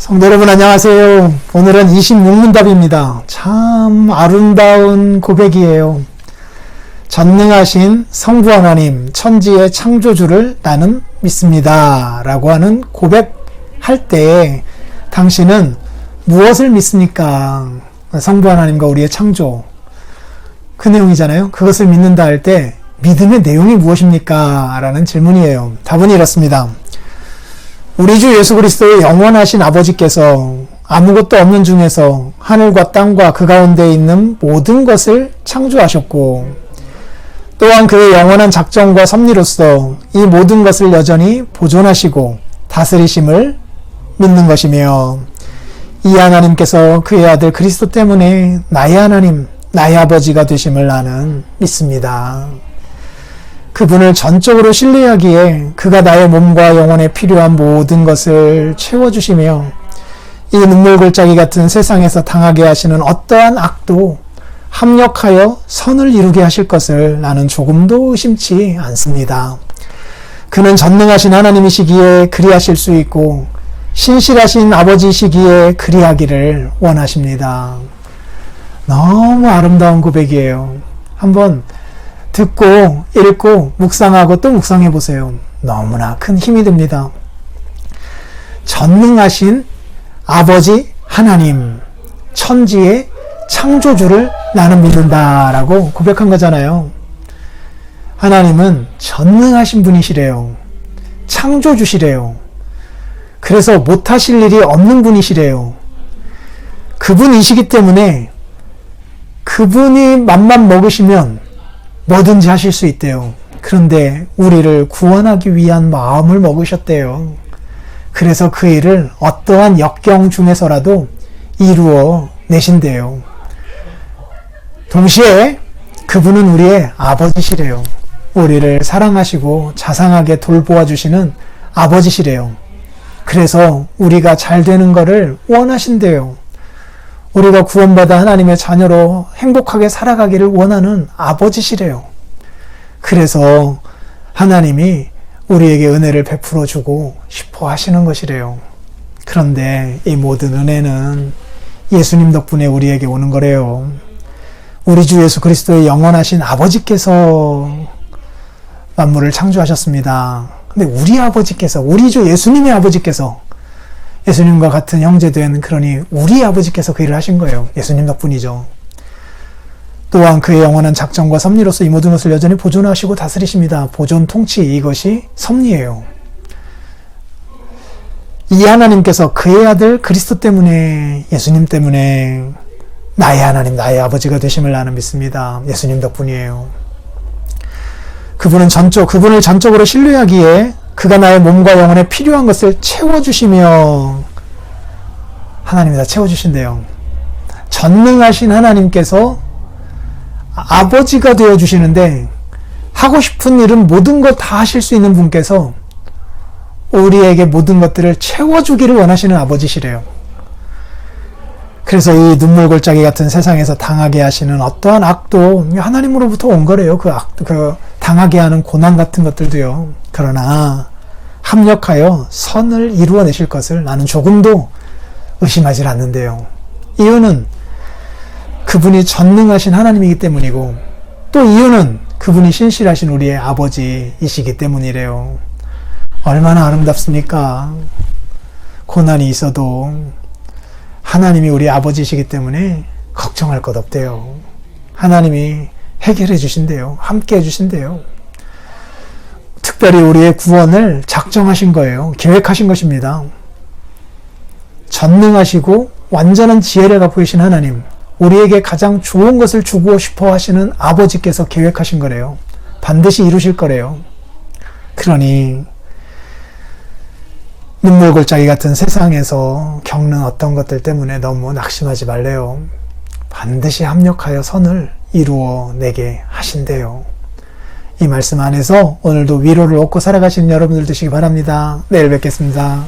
성도 여러분 안녕하세요. 오늘은 26문답입니다. 참 아름다운 고백이에요. 전능하신 성부 하나님, 천지의 창조주를 나는 믿습니다. 라고 하는 고백할 때 당신은 무엇을 믿습니까? 성부 하나님과 우리의 창조. 그 내용이잖아요. 그것을 믿는다 할 때 믿음의 내용이 무엇입니까? 라는 질문이에요. 답은 이렇습니다. 우리 주 예수 그리스도의 영원하신 아버지께서 아무것도 없는 중에서 하늘과 땅과 그 가운데 있는 모든 것을 창조하셨고 또한 그의 영원한 작정과 섭리로서 이 모든 것을 여전히 보존하시고 다스리심을 믿는 것이며 이 하나님께서 그의 아들 그리스도 때문에 나의 하나님, 나의 아버지가 되심을 나는 믿습니다. 그분을 전적으로 신뢰하기에 그가 나의 몸과 영혼에 필요한 모든 것을 채워주시며 이 눈물 골짜기 같은 세상에서 당하게 하시는 어떠한 악도 합력하여 선을 이루게 하실 것을 나는 조금도 의심치 않습니다. 그는 전능하신 하나님이시기에 그리하실 수 있고 신실하신 아버지시기에 그리하기를 원하십니다. 너무 아름다운 고백이에요. 한번 듣고 읽고 묵상하고 또 묵상해 보세요. 너무나 큰 힘이 됩니다. 전능하신 아버지 하나님, 천지의 창조주를 나는 믿는다라고 고백한 거잖아요. 하나님은 전능하신 분이시래요. 창조주시래요. 그래서 못하실 일이 없는 분이시래요. 그분이시기 때문에 그분이 맘만 먹으시면 뭐든지 하실 수 있대요. 그런데 우리를 구원하기 위한 마음을 먹으셨대요. 그래서 그 일을 어떠한 역경 중에서라도 이루어 내신대요. 동시에 그분은 우리의 아버지시래요. 우리를 사랑하시고 자상하게 돌보아 주시는 아버지시래요. 그래서 우리가 잘 되는 것을 원하신대요. 우리가 구원받아 하나님의 자녀로 행복하게 살아가기를 원하는 아버지시래요. 그래서 하나님이 우리에게 은혜를 베풀어 주고 싶어 하시는 것이래요. 그런데 이 모든 은혜는 예수님 덕분에 우리에게 오는 거래요. 우리 주 예수 그리스도의 영원하신 아버지께서 만물을 창조하셨습니다. 근데 우리 아버지께서, 우리 주 예수님의 아버지께서 예수님과 같은 형제된 그러니 우리 아버지께서 그 일을 하신 거예요. 예수님 덕분이죠. 또한 그의 영원한 작정과 섭리로서 이 모든 것을 여전히 보존하시고 다스리십니다. 보존 통치 이것이 섭리예요. 이 하나님께서 그의 아들 그리스도 때문에 예수님 때문에 나의 하나님 나의 아버지가 되심을 나는 믿습니다. 예수님 덕분이에요. 그분은 전적 그분을 전적으로 신뢰하기에 그가 나의 몸과 영혼에 필요한 것을 채워주시며 하나님이 다 채워주신대요. 전능하신 하나님께서 아버지가 되어 주시는데 하고 싶은 일은 모든 것 다 하실 수 있는 분께서 우리에게 모든 것들을 채워주기를 원하시는 아버지시래요. 그래서 이 눈물 골짜기 같은 세상에서 당하게 하시는 어떠한 악도 하나님으로부터 온 거래요. 그 악, 그 당하게 하는 고난 같은 것들도요. 그러나 합력하여 선을 이루어내실 것을 나는 조금도 의심하지 않는데요. 이유는 그분이 전능하신 하나님이기 때문이고 또 이유는 그분이 신실하신 우리의 아버지이시기 때문이래요. 얼마나 아름답습니까? 고난이 있어도 하나님이 우리 아버지이시기 때문에 걱정할 것 없대요. 하나님이 해결해 주신대요. 함께 해 주신대요. 특별히 우리의 구원을 작정하신 거예요. 계획하신 것입니다. 전능하시고 완전한 지혜를 갖고 계신 하나님, 우리에게 가장 좋은 것을 주고 싶어 하시는 아버지께서 계획하신 거래요. 반드시 이루실 거래요. 그러니 눈물 골짜기 같은 세상에서 겪는 어떤 것들 때문에 너무 낙심하지 말래요. 반드시 합력하여 선을 이루어 내게 하신대요. 이 말씀 안에서 오늘도 위로를 얻고 살아가시는 여러분들 되시기 바랍니다. 내일 뵙겠습니다.